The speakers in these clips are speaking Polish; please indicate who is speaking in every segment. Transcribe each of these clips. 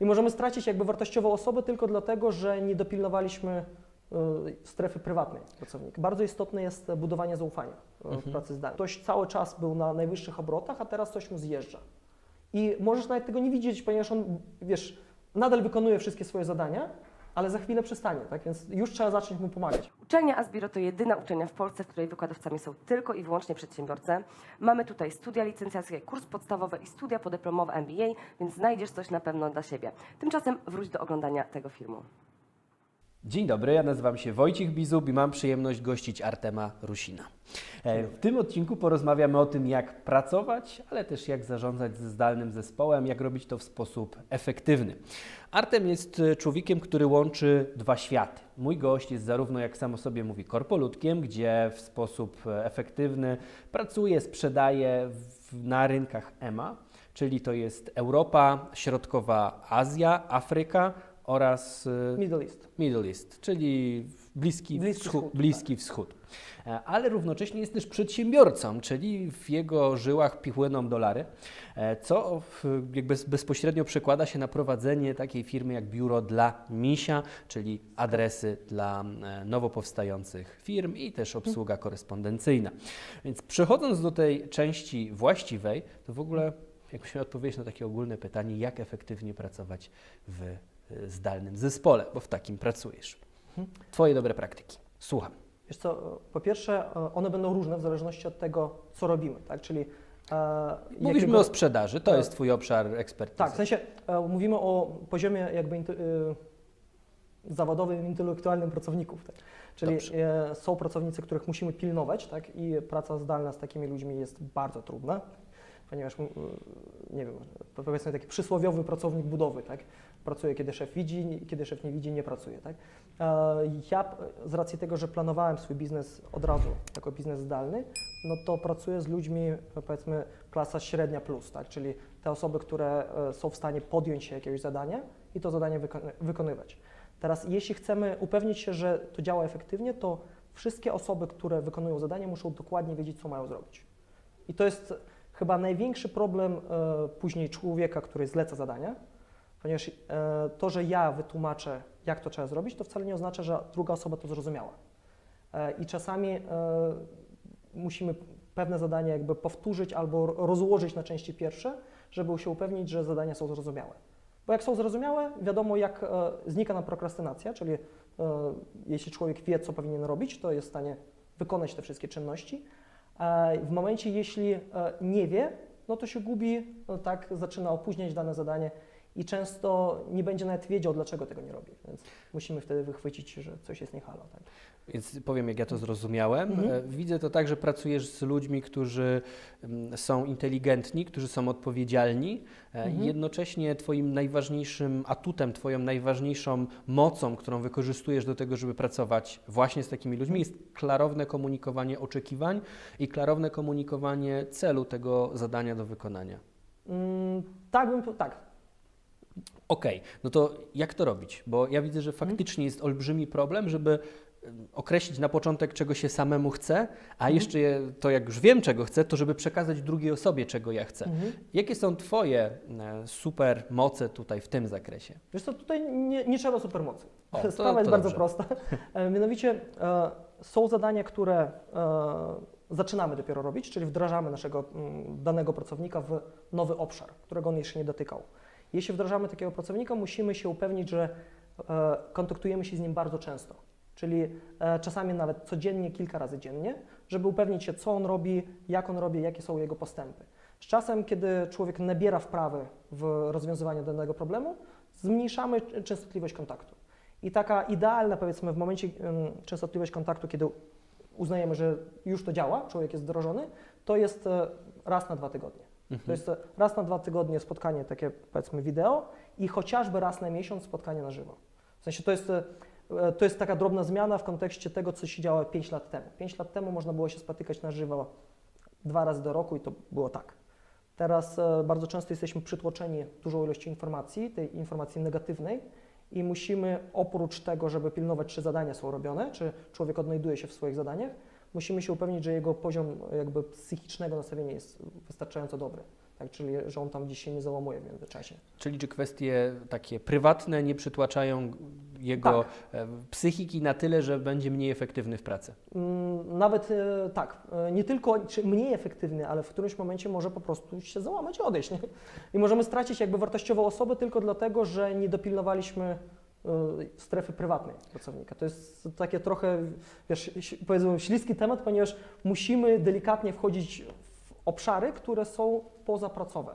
Speaker 1: I możemy stracić jakby wartościową osobę tylko dlatego, że nie dopilnowaliśmy y, strefy prywatnej pracownika. Bardzo istotne jest budowanie zaufania y, w pracy zdalnej. Ktoś cały czas był na najwyższych obrotach, a teraz coś mu zjeżdża. I możesz nawet tego nie widzieć, ponieważ on, wiesz, nadal wykonuje wszystkie swoje zadania, ale za chwilę przestanie, tak? Więc już trzeba zacząć mu pomagać.
Speaker 2: Uczelnia Asbiro to jedyna uczelnia w Polsce, w której wykładowcami są tylko i wyłącznie przedsiębiorcy. Mamy tutaj studia licencjackie, kurs podstawowy i studia podyplomowe MBA, więc znajdziesz coś na pewno dla siebie. Tymczasem wróć do oglądania tego filmu.
Speaker 3: Dzień dobry, ja nazywam się Wojciech Bizub i mam przyjemność gościć Artema Rusina. E, W tym odcinku porozmawiamy o tym, jak pracować, ale też jak zarządzać ze zdalnym zespołem, jak robić to w sposób efektywny. Artem jest e, człowiekiem, który łączy dwa światy. Mój gość jest zarówno, jak sam o sobie mówi, korpoludkiem, gdzie w sposób e, efektywny pracuje, sprzedaje w, na rynkach EMA, czyli to jest Europa, Środkowa Azja, Afryka oraz e,
Speaker 1: Middle East.
Speaker 3: Middle East, czyli Bliski,
Speaker 1: Bliski
Speaker 3: Wschód,
Speaker 1: Wschód,
Speaker 3: Bliski Wschód. E, Ale równocześnie jest też przedsiębiorcą, czyli w jego żyłach płyną dolary, e, co jakby bezpośrednio przekłada się na prowadzenie takiej firmy jak Biuro dla Misia, czyli adresy dla e, nowo powstających firm i też obsługa korespondencyjna. Więc przechodząc do tej części właściwej, to w ogóle jakbyśmy odpowiedzieć na takie ogólne pytanie, jak efektywnie pracować w zdalnym zespole, bo w takim pracujesz. Twoje dobre praktyki. Słucham.
Speaker 1: Wiesz co, po pierwsze, e, one będą różne w zależności od tego, co robimy, tak? Czyli e,
Speaker 3: Mówiliśmy
Speaker 1: jakiego-
Speaker 3: o sprzedaży, to
Speaker 1: Tak.
Speaker 3: jest Twój obszar ekspertyzy.
Speaker 1: Tak, w sensie e, mówimy o poziomie jakby inte, e, zawodowym, intelektualnym pracowników. Tak? Czyli
Speaker 3: Dobrze.
Speaker 1: e, są pracownicy, których musimy pilnować, tak? I praca zdalna z takimi ludźmi jest bardzo trudna, ponieważ, nie wiem, powiedzmy taki przysłowiowy pracownik budowy, tak? Pracuje, kiedy szef widzi, kiedy szef nie widzi, nie pracuje, tak? E, Ja z racji tego, że planowałem swój biznes od razu jako biznes zdalny, no to pracuję z ludźmi, powiedzmy, klasa średnia plus, tak? Czyli te osoby, które e, są w stanie podjąć się jakiegoś zadania i to zadanie wykony- wykonywać. Teraz, jeśli chcemy upewnić się, że to działa efektywnie, to wszystkie osoby, które wykonują zadanie, muszą dokładnie wiedzieć, co mają zrobić. I to jest chyba największy problem e, później człowieka, który zleca zadania, ponieważ e, to, że ja wytłumaczę, jak to trzeba zrobić, to wcale nie oznacza, że druga osoba to zrozumiała. E, I czasami e, musimy pewne zadania jakby powtórzyć albo rozłożyć na części pierwsze, żeby się upewnić, że zadania są zrozumiałe. Bo jak są zrozumiałe, wiadomo jak znika nam prokrastynacja, czyli jeśli człowiek wie, co powinien robić, to jest w stanie wykonać te wszystkie czynności. W momencie, jeśli nie wie, no to się gubi, no tak, zaczyna opóźniać dane zadanie i często nie będzie nawet wiedział, dlaczego tego nie robi. Więc musimy wtedy wychwycić, że coś jest nie halo. Tak?
Speaker 3: Więc powiem, jak ja to zrozumiałem.
Speaker 1: Mhm.
Speaker 3: E, Widzę to tak, że pracujesz z ludźmi, którzy mm, są inteligentni, którzy są odpowiedzialni. e,
Speaker 1: Mhm.
Speaker 3: Jednocześnie Twoim najważniejszym atutem, Twoją najważniejszą mocą, którą wykorzystujesz do tego, żeby pracować właśnie z takimi ludźmi, jest klarowne komunikowanie oczekiwań i klarowne komunikowanie celu tego zadania do wykonania.
Speaker 1: Mm, tak bym, tak,
Speaker 3: Okej, no to jak to robić? Bo ja widzę, że faktycznie jest olbrzymi problem, żeby określić na początek, czego się samemu chce, a jeszcze je- to, jak już wiem, czego chcę, to żeby przekazać drugiej osobie, czego ja chcę.
Speaker 1: Mhm.
Speaker 3: Jakie są Twoje e, super moce tutaj w tym zakresie?
Speaker 1: Wiesz co, tutaj nie, nie trzeba supermocy.
Speaker 3: O, to-
Speaker 1: Sprawa jest
Speaker 3: to
Speaker 1: bardzo
Speaker 3: dobrze.
Speaker 1: prosta. E, Mianowicie e, są zadania, które e, zaczynamy dopiero robić, czyli wdrażamy naszego mm, danego pracownika w nowy obszar, którego on jeszcze nie dotykał. Jeśli wdrażamy takiego pracownika, musimy się upewnić, że e, kontaktujemy się z nim bardzo często. Czyli e, czasami nawet codziennie, kilka razy dziennie, żeby upewnić się, co on robi, jak on robi, jakie są jego postępy. Z czasem, kiedy człowiek nabiera wprawy w rozwiązywaniu danego problemu, zmniejszamy częstotliwość kontaktu. I taka idealna, powiedzmy, w momencie częstotliwość kontaktu, kiedy uznajemy, że już to działa, człowiek jest wdrożony, to jest e, raz na dwa tygodnie. To jest e, raz na dwa tygodnie spotkanie takie, powiedzmy, wideo i chociażby raz na miesiąc spotkanie na żywo. W sensie to jest, e, e, to jest taka drobna zmiana w kontekście tego, co się działo 5 lat temu. 5 lat temu można było się spotykać na żywo dwa razy do roku i to było tak. Teraz bardzo często jesteśmy przytłoczeni dużą ilością informacji, tej informacji negatywnej i musimy oprócz tego, żeby pilnować, czy zadania są robione, czy człowiek odnajduje się w swoich zadaniach, musimy się upewnić, że jego poziom jakby psychicznego nastawienia jest wystarczająco dobry. tak? czyli że on tam gdzieś się nie załamuje w międzyczasie.
Speaker 3: Czyli czy kwestie takie prywatne nie przytłaczają jego e, psychiki na tyle, że będzie mniej efektywny w pracy?
Speaker 1: Mm, Nawet e, tak, e, nie tylko mniej efektywny, ale w którymś momencie może po prostu się załamać i odejść. Nie? I możemy stracić jakby wartościową osobę tylko dlatego, że nie dopilnowaliśmy strefy prywatnej pracownika. To jest takie trochę, wiesz, powiedzmy śliski temat, ponieważ musimy delikatnie wchodzić w obszary, które są pozapracowe.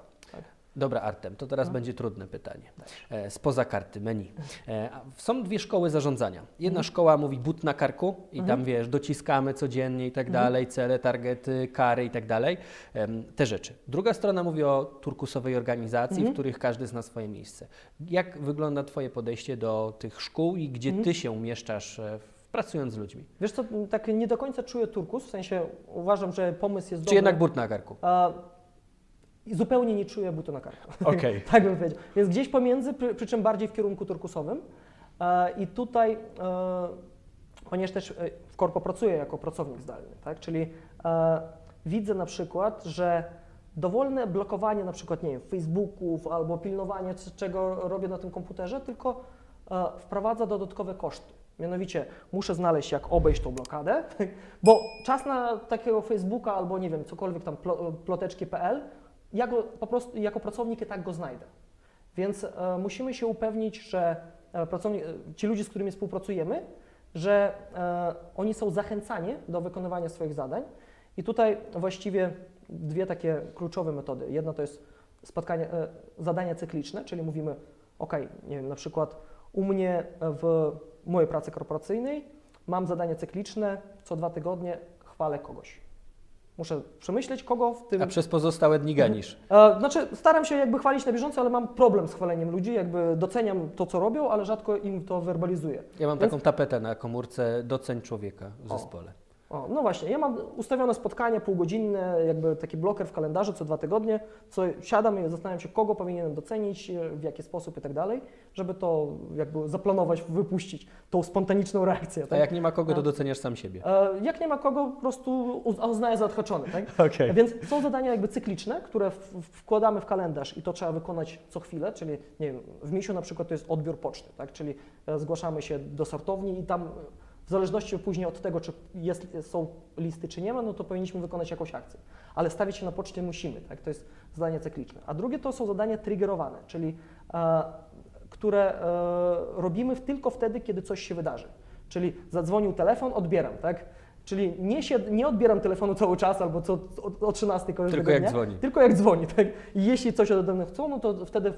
Speaker 3: Dobra, Artem, to teraz
Speaker 1: No.
Speaker 3: będzie trudne pytanie. E, spoza karty, menu. E, są dwie szkoły zarządzania. Jedna
Speaker 1: Mhm.
Speaker 3: szkoła mówi but na karku i tam
Speaker 1: Mhm.
Speaker 3: wiesz, dociskamy codziennie i tak
Speaker 1: Mhm.
Speaker 3: dalej, cele, targety, kary i tak dalej. Em, te rzeczy. Druga strona mówi o turkusowej organizacji,
Speaker 1: Mhm.
Speaker 3: w których każdy zna swoje miejsce. Jak wygląda Twoje podejście do tych szkół i gdzie
Speaker 1: Mhm.
Speaker 3: Ty się umieszczasz e, w- pracując z ludźmi?
Speaker 1: Wiesz co, tak nie do końca czuję turkus, w sensie uważam, że pomysł jest
Speaker 3: Czy
Speaker 1: dobry.
Speaker 3: jednak but na karku?
Speaker 1: A, i zupełnie nie czuję butu na karku.
Speaker 3: Okej.
Speaker 1: tak bym powiedział. Więc gdzieś pomiędzy, przy, przy czym bardziej w kierunku turkusowym. E, I tutaj, e, ponieważ też e, w korpo pracuję jako pracownik zdalny, tak? czyli e, widzę na przykład, że dowolne blokowanie na przykład, nie wiem, Facebooków albo pilnowanie, czego robię na tym komputerze, tylko e, wprowadza dodatkowe koszty. Mianowicie muszę znaleźć, jak obejść tą blokadę, bo czas na takiego Facebooka albo nie wiem, cokolwiek tam plo- ploteczki.pl, ja go po prostu jako pracownik i tak go znajdę. Więc e, musimy się upewnić, że e, e, ci ludzie, z którymi współpracujemy, że oni są zachęcani do wykonywania swoich zadań. I tutaj właściwie dwie takie kluczowe metody. Jedna to jest spotkanie, zadania cykliczne, czyli mówimy, ok, nie wiem, na przykład u mnie w mojej pracy korporacyjnej mam zadanie cykliczne, co dwa tygodnie chwalę kogoś. Muszę przemyśleć, kogo w tym
Speaker 3: A przez pozostałe dni ganisz.
Speaker 1: E, Znaczy, staram się jakby chwalić na bieżąco, ale mam problem z chwaleniem ludzi, jakby doceniam to, co robią, ale rzadko im to werbalizuję.
Speaker 3: Ja mam
Speaker 1: Więc-
Speaker 3: taką tapetę na komórce doceń człowieka w zespole.
Speaker 1: O, no właśnie, ja mam ustawione spotkanie półgodzinne, jakby taki bloker w kalendarzu co dwa tygodnie, co siadam i zastanawiam się, kogo powinienem docenić, w jaki sposób i tak dalej, żeby to jakby zaplanować, wypuścić tą spontaniczną reakcję.
Speaker 3: A
Speaker 1: Tak?
Speaker 3: jak nie ma kogo, to
Speaker 1: A.
Speaker 3: doceniasz sam siebie.
Speaker 1: E, Jak nie ma kogo, po prostu uz- uznaję za odhaczony, tak?
Speaker 3: Okej.
Speaker 1: Więc są zadania jakby cykliczne, które wkładamy w kalendarz i to trzeba wykonać co chwilę, czyli nie wiem, w misiu na przykład to jest odbiór poczty, tak? czyli e, zgłaszamy się do sortowni i tam zależności później od tego, czy jest, są listy, czy nie ma, no to powinniśmy wykonać jakąś akcję. Ale stawić się na poczcie musimy, tak? to jest zadanie cykliczne. A drugie to są zadania triggerowane, czyli e, które e, robimy tylko wtedy, kiedy coś się wydarzy. Czyli zadzwonił telefon, odbieram, tak? Czyli nie, się, nie odbieram telefonu cały czas albo co, o, o 13 każdego
Speaker 3: Tylko jak
Speaker 1: dnia,
Speaker 3: dzwoni.
Speaker 1: Tylko jak dzwoni, tak? I jeśli coś ode mnie chcą, no to wtedy, e,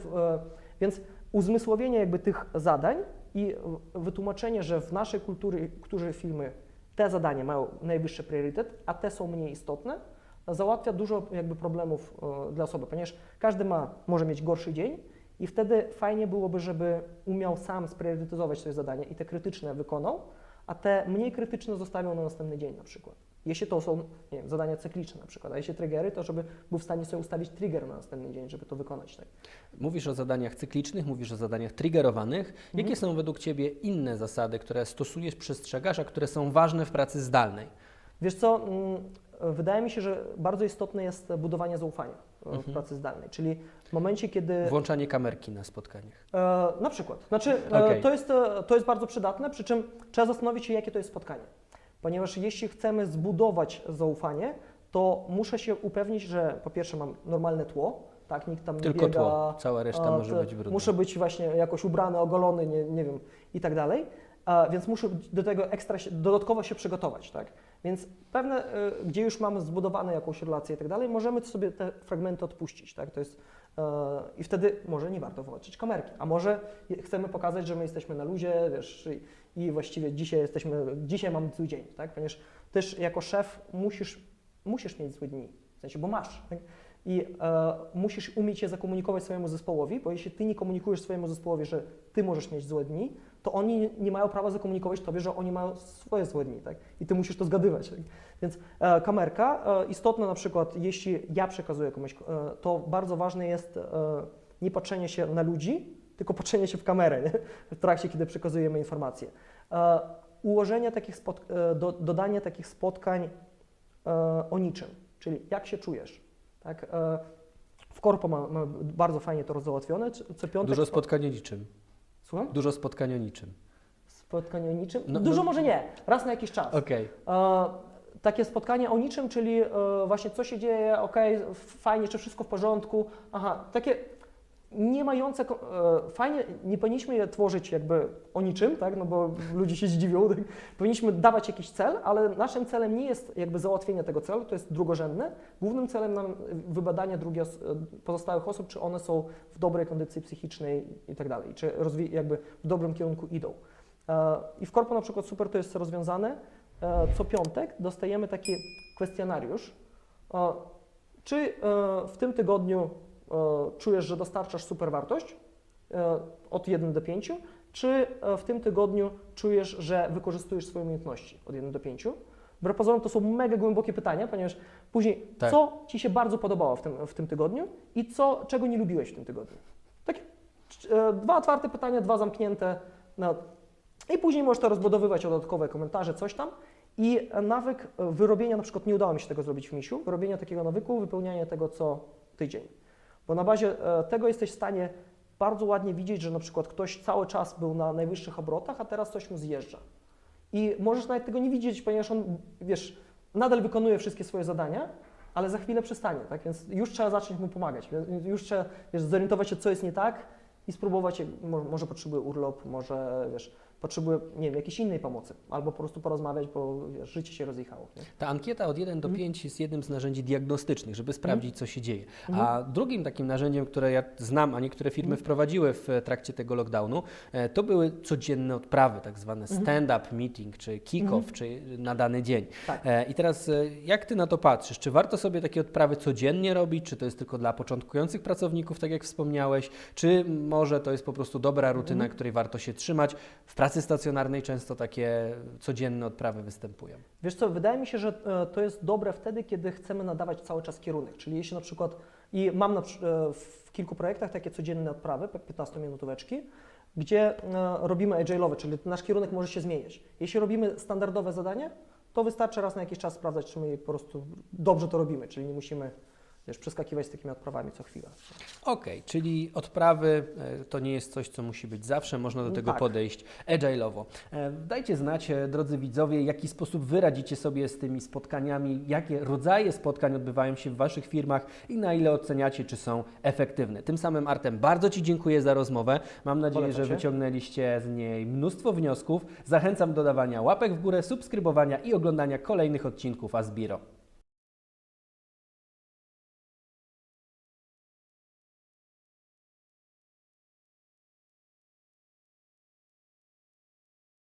Speaker 1: więc uzmysłowienie jakby tych zadań i wytłumaczenie, że w naszej kulturze, kulturze firmy te zadania mają najwyższy priorytet, a te są mniej istotne, załatwia dużo jakby problemów e, dla osoby, ponieważ każdy ma, może mieć gorszy dzień i wtedy fajnie byłoby, żeby umiał sam spriorytetyzować swoje zadania i te krytyczne wykonał, a te mniej krytyczne zostawią na następny dzień na przykład. Jeśli to są nie wiem, zadania cykliczne na przykład, a jeśli triggery, to żeby był w stanie sobie ustawić trigger na następny dzień, żeby to wykonać. Tak.
Speaker 3: Mówisz o zadaniach cyklicznych, mówisz o zadaniach triggerowanych. Jakie
Speaker 1: Mhm.
Speaker 3: są według Ciebie inne zasady, które stosujesz, przestrzegasz, a które są ważne w pracy zdalnej?
Speaker 1: Wiesz co, mm, wydaje mi się, że bardzo istotne jest budowanie zaufania e, w
Speaker 3: Mhm.
Speaker 1: pracy zdalnej, czyli w momencie, kiedy
Speaker 3: Włączanie kamerki na spotkaniach.
Speaker 1: E, na przykład. Znaczy, e,
Speaker 3: Okej.
Speaker 1: to, jest, e, to jest bardzo przydatne, przy czym trzeba zastanowić się, jakie to jest spotkanie. Ponieważ jeśli chcemy zbudować zaufanie, to muszę się upewnić, że po pierwsze mam normalne tło, tak, nikt tam nie
Speaker 3: Tylko
Speaker 1: biega.
Speaker 3: tło, cała reszta
Speaker 1: a,
Speaker 3: może być brudna.
Speaker 1: Muszę być właśnie jakoś ubrany, ogolony, nie, nie wiem, i tak dalej. A, więc muszę do tego ekstra się, dodatkowo się przygotować, tak? Więc pewne, e, gdzie już mamy zbudowane jakąś relację i tak dalej, możemy sobie te fragmenty odpuścić, tak? To jest i wtedy może nie warto włączyć kamerki, a może chcemy pokazać, że my jesteśmy na luzie, wiesz, i, właściwie dzisiaj jesteśmy, dzisiaj mamy zły dzień, tak? Ponieważ też jako szef musisz, musisz mieć złe dni, w sensie, bo masz, tak? I e, musisz umieć je zakomunikować swojemu zespołowi, bo jeśli ty nie komunikujesz swojemu zespołowi, że ty możesz mieć złe dni, to oni nie- mają prawa zakomunikować tobie, że oni mają swoje złe dni, tak? I ty musisz to zgadywać. Tak? Więc e, kamerka, e, istotna na przykład, jeśli ja przekazuję komuś, e, to bardzo ważne jest e, nie patrzenie się na ludzi, tylko patrzenie się w kamerę, nie? w trakcie, kiedy przekazujemy informacje. E, ułożenie takich e, do, dodanie takich spotkań o niczym, czyli jak się czujesz, tak? E, W korpo mamy ma bardzo fajnie to załatwione. Co piątek...
Speaker 3: Dużo spotkań o niczym.
Speaker 1: Słucham?
Speaker 3: Dużo spotkań o niczym.
Speaker 1: Spotkanie o niczym?
Speaker 3: No,
Speaker 1: Dużo
Speaker 3: no-
Speaker 1: może nie, raz na jakiś czas.
Speaker 3: Okej.
Speaker 1: E, takie spotkanie o niczym, czyli e, właśnie co się dzieje, ok, fajnie, czy wszystko w porządku. Aha, takie nie mające, e, fajnie, nie powinniśmy je tworzyć jakby o niczym, tak, no bo ludzie się zdziwią. Tak? Powinniśmy dawać jakiś cel, ale naszym celem nie jest jakby załatwienie tego celu, to jest drugorzędne. Głównym celem nam wybadanie drugiej os- pozostałych osób, czy one są w dobrej kondycji psychicznej i tak dalej, czy rozwi- jakby w dobrym kierunku idą. E, I w korpo na przykład super to jest rozwiązane. E, Co piątek dostajemy taki kwestionariusz. E, Czy e, w tym tygodniu e, czujesz, że dostarczasz super wartość e, od 1 do 5, czy e, w tym tygodniu czujesz, że wykorzystujesz swoje umiejętności od 1 do 5? Wbrew pozorom to są mega głębokie pytania, ponieważ później
Speaker 3: Tak.
Speaker 1: co Ci się bardzo podobało w tym, w tym tygodniu i co, czego nie lubiłeś w tym tygodniu? Takie e, dwa otwarte pytania, dwa zamknięte. No, i później możesz to rozbudowywać o dodatkowe komentarze, coś tam. I nawyk e, wyrobienia, na przykład nie udało mi się tego zrobić w misiu, wyrobienia takiego nawyku, wypełniania tego co tydzień. Bo na bazie e, tego jesteś w stanie bardzo ładnie widzieć, że na przykład ktoś cały czas był na najwyższych obrotach, a teraz coś mu zjeżdża. I możesz nawet tego nie widzieć, ponieważ on, wiesz, nadal wykonuje wszystkie swoje zadania, ale za chwilę przestanie, tak? Więc już trzeba zacząć mu pomagać. Już trzeba wiesz, zorientować się, co jest nie tak i spróbować, może, może potrzebuje urlop, może, wiesz, potrzebuje, nie wiem, jakiejś innej pomocy, albo po prostu porozmawiać, bo wiesz, życie się rozjechało. Nie?
Speaker 3: Ta ankieta od 1 do 5 jest jednym z narzędzi diagnostycznych, żeby sprawdzić, co się dzieje. A drugim takim narzędziem, które ja znam, a niektóre firmy wprowadziły w trakcie tego lockdownu, e, to były codzienne odprawy, tak zwane stand-up meeting, czy kick-off, czy na dany dzień.
Speaker 1: Tak.
Speaker 3: E, I teraz e, jak Ty na to patrzysz? Czy warto sobie takie odprawy codziennie robić? Czy to jest tylko dla początkujących pracowników, tak jak wspomniałeś? Czy może to jest po prostu dobra rutyna, której warto się trzymać? W pracy stacjonarnej często takie codzienne odprawy występują.
Speaker 1: Wiesz co, wydaje mi się, że e, to jest dobre wtedy, kiedy chcemy nadawać cały czas kierunek. Czyli jeśli na przykład, i mam na, e, w kilku projektach takie codzienne odprawy, 15-minutóweczki, gdzie e, robimy agile'owe, czyli nasz kierunek może się zmieniać. Jeśli robimy standardowe zadanie, to wystarczy raz na jakiś czas sprawdzać, czy my po prostu dobrze to robimy, czyli nie musimy wiesz, przeskakiwać z takimi odprawami co chwilę.
Speaker 3: Okej, czyli odprawy e, to nie jest coś, co musi być zawsze, można do
Speaker 1: No
Speaker 3: tego
Speaker 1: tak.
Speaker 3: podejść agile'owo. E, Dajcie znać, e, drodzy widzowie, w jaki sposób wy radzicie sobie z tymi spotkaniami, jakie rodzaje spotkań odbywają się w Waszych firmach i na ile oceniacie, czy są efektywne. Tym samym, Artem, bardzo Ci dziękuję za rozmowę. Mam nadzieję,
Speaker 1: Polecam
Speaker 3: że
Speaker 1: się.
Speaker 3: wyciągnęliście z niej mnóstwo wniosków. Zachęcam do dawania łapek w górę, subskrybowania i oglądania kolejnych odcinków Asbiro.